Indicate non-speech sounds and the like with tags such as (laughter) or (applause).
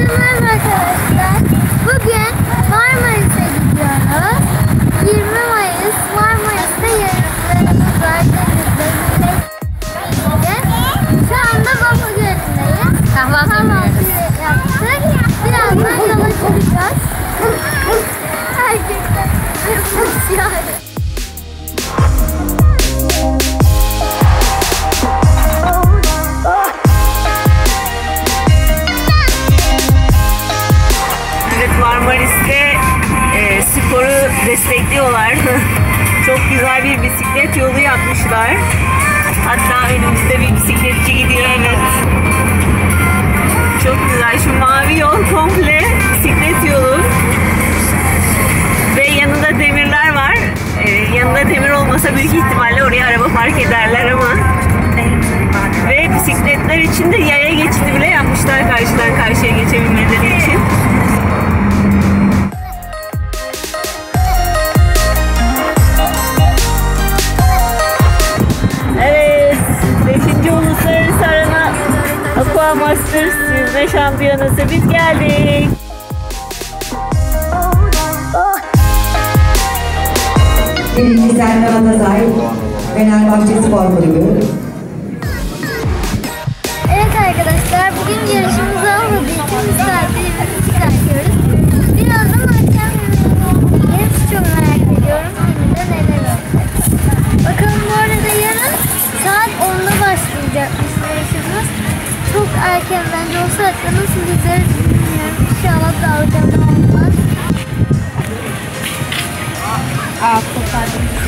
Günaydınlar arkadaşlar. Bugün Marmaris'e gidiyoruz. 20 Mayıs Marmaris'te yarışlarımız var. Denizde Şu anda Baba Gölü'ndeyiz. Kahvaltı yaptık. Birazdan yola çıkacağız. Herkes de (laughs) yani. var. (laughs) Çok güzel bir bisiklet yolu yapmışlar. Hatta önümüzde bir bisikletçi gidiyor. Evet. Çok güzel. Şu mavi yol komple bisiklet yolu. Ve yanında demirler var. Ee, yanında demir olmasa büyük ihtimalle oraya araba park ederler ama. Ve bisikletler için de yaya geçidi bile yapmışlar karşıdan karşıya geçebilmek Aqua Masters yüzme şampiyonası biz geldik. Selma Atazay, Fenerbahçe Spor Kulübü. Evet arkadaşlar bugün yarışımızı erken bence o saatte nasıl izleriz bilmiyorum. İnşallah dalgalı olmaz. Aa kopardım.